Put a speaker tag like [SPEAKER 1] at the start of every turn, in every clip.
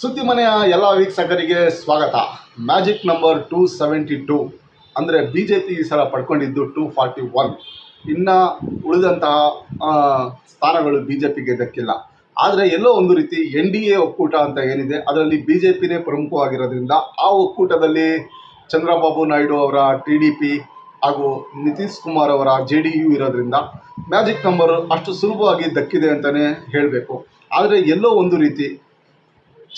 [SPEAKER 1] ಸುದ್ದಿ ಮನೆಯ ಎಲ್ಲ ವೀಕ್ಷಕರಿಗೆ ಸ್ವಾಗತ. Magic number two seventy two, ಅಂದರೆ ಬಿ ಜೆ ಪಿ ಈ ಸಲ ಪಡ್ಕೊಂಡಿದ್ದು ಟೂ ಫಾರ್ಟಿ ಒನ್. ಇನ್ನು ಉಳಿದಂತಹ ಸ್ಥಾನಗಳು ಬಿ ಜೆ ಪಿಗೆ ದಕ್ಕಿಲ್ಲ. ಆದರೆ ಎಲ್ಲೋ ಒಂದು ರೀತಿ ಎನ್ ಡಿ ಎ ಒಕ್ಕೂಟ ಅಂತ ಏನಿದೆ, ಅದರಲ್ಲಿ ಬಿ ಜೆ ಪಿನೇ ಪ್ರಮುಖವಾಗಿರೋದ್ರಿಂದ ಆ ಒಕ್ಕೂಟದಲ್ಲಿ ಚಂದ್ರಬಾಬು ನಾಯ್ಡು ಅವರ ಟಿ ಡಿ ಪಿ ಹಾಗೂ ನಿತೀಶ್ ಕುಮಾರ್ ಅವರ ಜೆ ಡಿ ಯು ಇರೋದ್ರಿಂದ ಮ್ಯಾಜಿಕ್ ನಂಬರ್ ಅಷ್ಟು ಸುಲಭವಾಗಿ ದಕ್ಕಿದೆ ಅಂತಲೇ ಹೇಳಬೇಕು. ಆದರೆ ಎಲ್ಲೋ ಒಂದು ರೀತಿ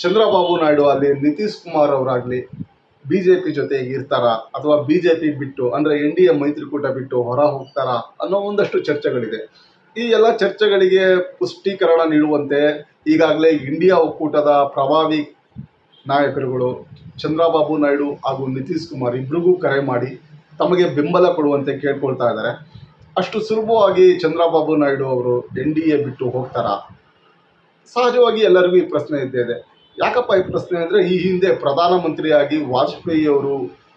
[SPEAKER 1] ಚಂದ್ರಬಾಬು ನಾಯ್ಡು ಅಲ್ಲಿ ನಿತೀಶ್ ಕುಮಾರ್ ಅವರಾಗಲಿ ಬಿ ಜೆ ಪಿ ಜೊತೆ ಇರ್ತಾರಾ ಅಥವಾ ಬಿ ಜೆ ಪಿ ಬಿಟ್ಟು, ಅಂದರೆ ಎನ್ ಡಿ ಎ ಮೈತ್ರಿಕೂಟ ಬಿಟ್ಟು ಹೊರ ಹೋಗ್ತಾರಾ ಅನ್ನೋ ಒಂದಷ್ಟು ಚರ್ಚೆಗಳಿದೆ. ಈ ಎಲ್ಲ ಚರ್ಚೆಗಳಿಗೆ ಪುಷ್ಟೀಕರಣ ನೀಡುವಂತೆ ಈಗಾಗಲೇ ಇಂಡಿಯಾ ಒಕ್ಕೂಟದ ಪ್ರಭಾವಿ ನಾಯಕರುಗಳು ಚಂದ್ರಬಾಬು ನಾಯ್ಡು ಹಾಗೂ ನಿತೀಶ್ ಕುಮಾರ್ ಇಬ್ಬರಿಗೂ ಕರೆ ಮಾಡಿ ತಮಗೆ ಬೆಂಬಲ ಕೊಡುವಂತೆ ಕೇಳ್ಕೊಳ್ತಾ ಇದ್ದಾರೆ. ಅಷ್ಟು ಸುಲಭವಾಗಿ ಚಂದ್ರಬಾಬು ನಾಯ್ಡು ಅವರು ಎನ್ ಡಿ ಎ ಬಿಟ್ಟು ಹೋಗ್ತಾರಾ? ಸಹಜವಾಗಿ ಎಲ್ಲರಿಗೂ ಈ ಪ್ರಶ್ನೆ ಇದ್ದೇ ಇದೆ. ಯಾಕಪ್ಪ ಈ ಪ್ರಶ್ನೆ ಅಂದರೆ ಈ ಹಿಂದೆ ಪ್ರಧಾನಮಂತ್ರಿಯಾಗಿ ವಾಜಪೇಯಿ ಅವರು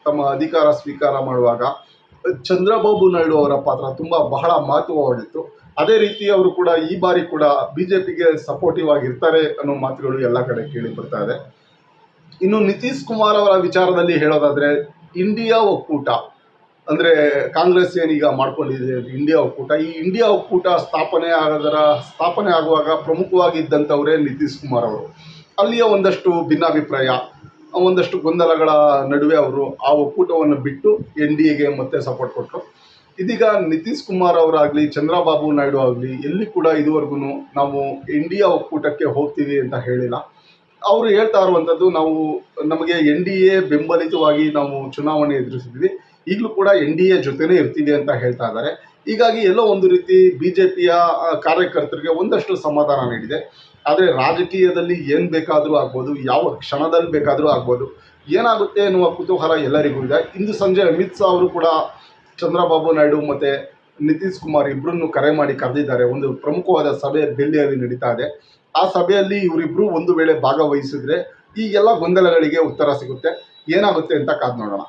[SPEAKER 1] ತಮ್ಮ ಅಧಿಕಾರ ಸ್ವೀಕಾರ ಮಾಡುವಾಗ ಚಂದ್ರಬಾಬು ನಾಯ್ಡು ಅವರ ಪಾತ್ರ ತುಂಬ ಬಹಳ ಮಹತ್ವವಾಗಿತ್ತು. ಅದೇ ರೀತಿ ಅವರು ಕೂಡ ಈ ಬಾರಿ ಕೂಡ ಬಿ ಜೆ ಪಿಗೆ ಸಪೋರ್ಟಿವ್ ಆಗಿರ್ತಾರೆ ಅನ್ನೋ ಮಾತುಗಳು ಎಲ್ಲ ಕಡೆ ಕೇಳಿ ಬರ್ತಾ ಇದೆ. ಇನ್ನು ನಿತೀಶ್ ಕುಮಾರ್ ಅವರ ವಿಚಾರದಲ್ಲಿ ಹೇಳೋದಾದರೆ ಇಂಡಿಯಾ ಒಕ್ಕೂಟ ಅಂದರೆ ಕಾಂಗ್ರೆಸ್ ಏನೀಗ ಮಾಡ್ಕೊಂಡಿದೆ ಇಂಡಿಯಾ ಒಕ್ಕೂಟ. ಈ ಇಂಡಿಯಾ ಒಕ್ಕೂಟ ಸ್ಥಾಪನೆ ಆಗೋದರ ಸ್ಥಾಪನೆ ಆಗುವಾಗ ಪ್ರಮುಖವಾಗಿ ಇದ್ದಂಥವರೇ ನಿತೀಶ್ ಕುಮಾರ್ ಅವರು. ಅಲ್ಲಿಯ ಒಂದಷ್ಟು ಭಿನ್ನಾಭಿಪ್ರಾಯ, ಒಂದಷ್ಟು ಗೊಂದಲಗಳ ನಡುವೆ ಅವರು ಆ ಒಕ್ಕೂಟವನ್ನು ಬಿಟ್ಟು ಎನ್ ಡಿ ಎಗೆ ಮತ್ತೆ ಸಪೋರ್ಟ್ ಕೊಟ್ಟರು ಇದೀಗ ನಿತೀಶ್ ಕುಮಾರ್ ಅವರಾಗಲಿ, ಚಂದ್ರಬಾಬು ನಾಯ್ಡು ಆಗಲಿ, ಎಲ್ಲಿ ಕೂಡ ಇದುವರೆಗೂ ನಾವು ಎನ್ ಡಿ ಎ ಒಕ್ಕೂಟಕ್ಕೆ ಹೋಗ್ತೀವಿ ಅಂತ ಹೇಳಿಲ್ಲ. ಅವರು ಹೇಳ್ತಾ ಇರುವಂಥದ್ದು, ನಾವು ನಮಗೆ ಎನ್ ಡಿ ಎ ಬೆಂಬಲಿತವಾಗಿ ನಾವು ಚುನಾವಣೆ ಎದುರಿಸಿದ್ವಿ. ಈಗಲೂ ಕೂಡ ಎನ್ ಡಿ ಎ ಜೊತೆನೇ ಇರ್ತೀವಿ ಅಂತ ಹೇಳ್ತಾ ಇದ್ದಾರೆ. ಹೀಗಾಗಿ ಎಲ್ಲೋ ಒಂದು ರೀತಿ ಬಿ ಜೆ ಪಿಯ ಕಾರ್ಯಕರ್ತರಿಗೆ ಒಂದಷ್ಟು ಸಮಾಧಾನ ನೀಡಿದೆ. ಆದರೆ ರಾಜಕೀಯದಲ್ಲಿ ಏನು ಬೇಕಾದರೂ ಆಗ್ಬೋದು, ಯಾವ ಕ್ಷಣದಲ್ಲಿ ಬೇಕಾದರೂ ಆಗ್ಬೋದು, ಏನಾಗುತ್ತೆ ಎನ್ನುವ ಕುತೂಹಲ ಎಲ್ಲರಿಗೂ ಇದೆ. ಇಂದು ಸಂಜೆ ಅಮಿತ್ ಶಾ ಅವರು ಕೂಡ ಚಂದ್ರಬಾಬು ನಾಯ್ಡು ಮತ್ತು ನಿತೀಶ್ ಕುಮಾರ್ ಇಬ್ಬರನ್ನು ಕರೆ ಮಾಡಿ ಕರೆದಿದ್ದಾರೆ. ಒಂದು ಪ್ರಮುಖವಾದ ಸಭೆ ಡೆಲ್ಲಿಯಲ್ಲಿ ನಡೀತಾ ಇದೆ. ಆ ಸಭೆಯಲ್ಲಿ ಇವರಿಬ್ಬರು ಒಂದು ವೇಳೆ ಭಾಗವಹಿಸಿದ್ರೆ ಈ ಎಲ್ಲ ಗೊಂದಲಗಳಿಗೆ ಉತ್ತರ ಸಿಗುತ್ತೆ. ಏನಾಗುತ್ತೆ ಅಂತ ಕಾದು ನೋಡೋಣ.